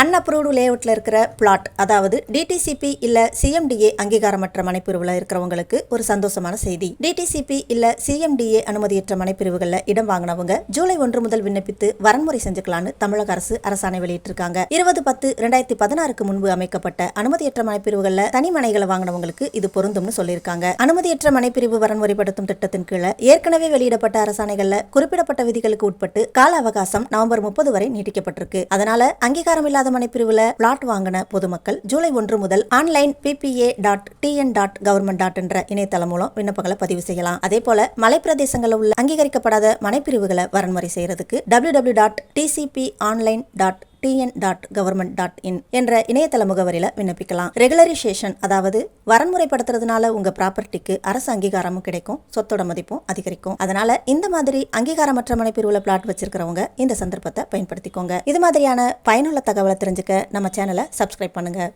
Unapproved லேஅவுட்ல இருக்கிற plot அதாவது DTCP இல்ல சிஎம்டிஏ அங்கீகாரமற்ற மனைப்பிரிவுல இருக்கிறவங்களுக்கு ஒரு சந்தோஷமான செய்தி. டிடிசிபி இல்ல சிஎம்டிஏ அனுமதியற்ற மனைப்பிரிவுகள்ல இடம் வாங்கினவங்க ஜூலை ஒன்று முதல் விண்ணப்பித்து வரன்முறை செஞ்சுக்கலான்னு தமிழக அரசு அரசாணை வெளியிட்டிருக்காங்க. இருபது பத்து ரெண்டாயிரத்தி பதினாறுக்கு முன்பு அமைக்கப்பட்ட அனுமதியற்ற மனைப்பிரிவுகள்ல தனி மனைகளை வாங்கினவங்களுக்கு இது பொருந்தும்னு சொல்லியிருக்காங்க. அனுமதியற்ற மனைப்பிரிவு வரன்முறைப்படுத்தும் திட்டத்தின் கீழே ஏற்கனவே வெளியிடப்பட்ட அரசாணைகள்ல குறிப்பிடப்பட்ட விதிகளுக்கு உட்பட்டு கால அவகாசம் நவம்பர் முப்பது வரை நீட்டிக்கப்பட்டிருக்கு. அதனால அங்கீகாரம் இல்லாத மனைப்பிரிவுல பிளாட் வாங்கின பொதுமக்கள் ஜூலை ஒன்று முதல் online PPA dot TN dot government dot என்ற இணையதளம் மூலம் விண்ணப்பங்களை பதிவு செய்யலாம். அதே போல மலைப்பிரதேசங்களில் உள்ள அங்கீகரிக்கப்படாத மனைப்பிரிவுகளை வரன்முறை செய்யறதுக்கு W W dot TCP online dot TN dot government dot in என்ற இணையதள முகவரியில் விண்ணப்பிக்கலாம். ரெகுலரைசேஷன் அதாவது வரன்முறைப்படுத்துறதுனால உங்க ப்ராப்பர்ட்டிக்கு அரசு அங்கீகாரமும் கிடைக்கும் சொத்தோட மதிப்பும் அதிகரிக்கும். அதனால இந்த மாதிரி அங்கீகாரமற்ற மனைப்பிரிவுல பிளாட் வச்சிருக்கிறவங்க இந்த சந்தர்ப்பத்தை பயன்படுத்திக்கோங்க. இது மாதிரியான பயனுள்ள தகவலை தெரிஞ்சுக்க நம்ம சேனலை சப்ஸ்கிரைப் பண்ணுங்க.